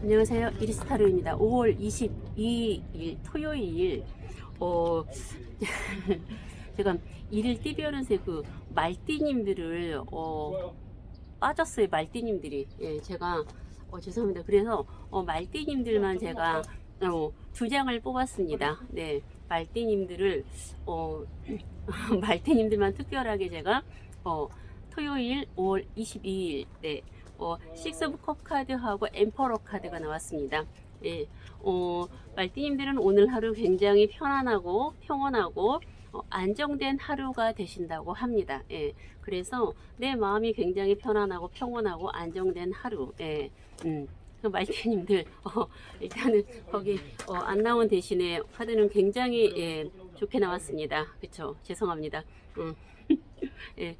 안녕하세요. 이리스타르입니다. 5월 22일 토요일 어 제가 일일 띠비오는새 그 말띠님들을 어 빠졌어요. 말띠님들이 예 제가 어 죄송합니다. 그래서 어 말띠님들만 제가 어, 두 장을 뽑았습니다. 네 말띠님들을 어 말띠님들만 특별하게 제가 어 토요일 5월 22일 네 어, 식스 컵 카드하고 엠퍼러 카드가 나왔습니다. 예, 어, 말띠님들은 오늘 하루 굉장히 편안하고 평온하고 어, 안정된 하루가 되신다고 합니다. 예, 그래서 내 마음이 굉장히 편안하고 평온하고 안정된 하루. 예, 음. 그 말띠님들 어, 일단은 거기 어, 안 나온 대신에 카드는 굉장히 예, 좋게 나왔습니다. 그쵸? 죄송합니다. 음. 예,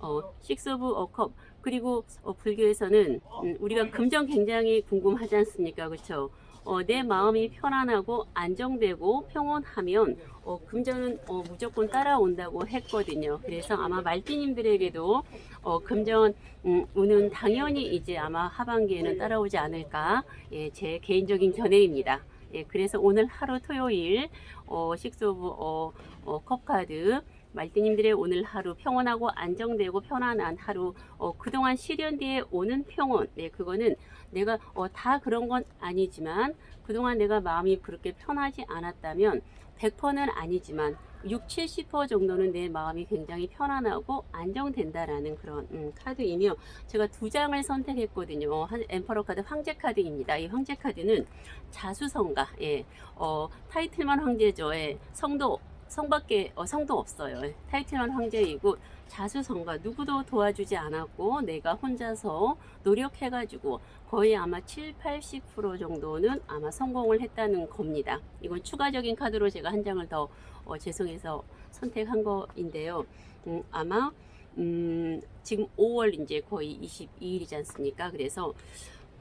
어, 식스 오브 어컵 그리고 어, 불교에서는 음, 우리가 금전 굉장히 궁금하지 않습니까? 그렇죠? 어, 내 마음이 편안하고 안정되고 평온하면 어, 금전은 어, 무조건 따라온다고 했거든요. 그래서 아마 말띠님들에게도 어, 금전 음, 운은 당연히 이제 아마 하반기에는 따라오지 않을까 예, 제 개인적인 견해입니다. 예, 그래서 오늘 하루 토요일 어, 식스 오브 어, 어, 컵카드 말띠님들의 오늘 하루 평온하고 안정되고 편안한 하루 어, 그동안 시련 뒤에 오는 평온 네 그거는 내가 어, 다 그런 건 아니지만 그동안 내가 마음이 그렇게 편하지 않았다면 100%는 아니지만 6, 70% 정도는 내 마음이 굉장히 편안하고 안정된다라는 그런 음, 카드이며 제가 두 장을 선택했거든요. 한 엠퍼러 카드 황제 카드입니다. 이 황제 카드는 자수성가, 예, 어, 타이틀만 황제죠. 예, 성도 성밖에 어, 성도 없어요. 타이틀만 황제이고 자수성가 누구도 도와주지 않았고 내가 혼자서 노력해가지고 거의 아마 7, 80% 정도는 아마 성공을 했다는 겁니다. 이건 추가적인 카드로 제가 한 장을 더 어, 죄송해서 선택한 거인데요. 음, 아마 음, 지금 5월 이제 거의 22일이지 않습니까? 그래서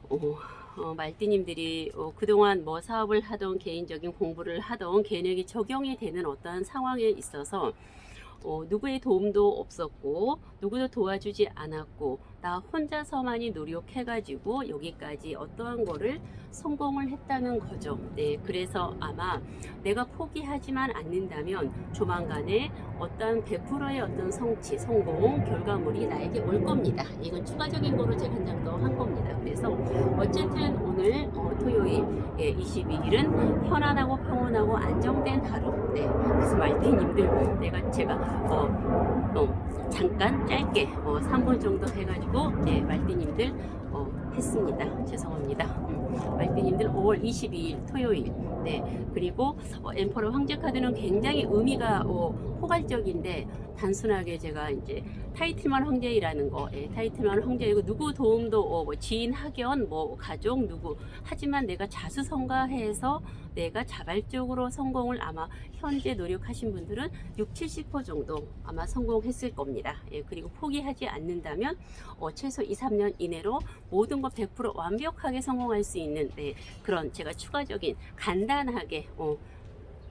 어, 어, 말띠님들이 어, 그동안 뭐 사업을 하던 개인적인 공부를 하던 개인에게 적용이 되는 어떠한 상황에 있어서 어, 누구의 도움도 없었고 누구도 도와주지 않았고 나 혼자서만이 노력해가지고 여기까지 어떠한 거를 성공을 했다는 거죠. 네, 그래서 아마 내가 포기하지만 않는다면 조만간에 어떠한 100%의 어떤 성취, 성공, 결과물이 나에게 올 겁니다. 이건 추가적인 거로 제가 한 장 더 한 겁니다. 그래서 어쨌든 오늘 어, 토요일 예, 22일은 편안하고 평온하고 안정된 하루. 네, 그래서 말띠님들 내가 제가 어, 어, 잠깐 짧게 어, 3분 정도 해가지고 네, 말띠님들 어, 했습니다. 죄송합니다. 음, 말띠님들 5월 22일 토요일 네 그리고 어, 엠퍼러 황제 카드는 굉장히 의미가 어, 포괄적인데 단순하게 제가 이제 타이틀만 황제이라는 거 예, 타이틀만 황제이고 누구 도움도 어, 뭐 지인 학연 뭐 가족 누구 하지만 내가 자수성가해서 내가 자발적으로 성공을 아마 현재 노력하신 분들은 6, 70% 정도 아마 성공했을 겁니다. 예, 그리고 포기하지 않는다면 어, 최소 2, 3년 이내로 모든 것 100% 완벽하게 성공할 수 있는 네, 그런 제가 추가적인 간단하게 어,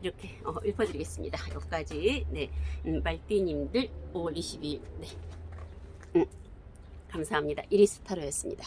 이렇게 어, 읊어드리겠습니다. 여기까지 네, 음, 말띠님들 5월 22일 네, 음, 감사합니다. 이리스타로였습니다.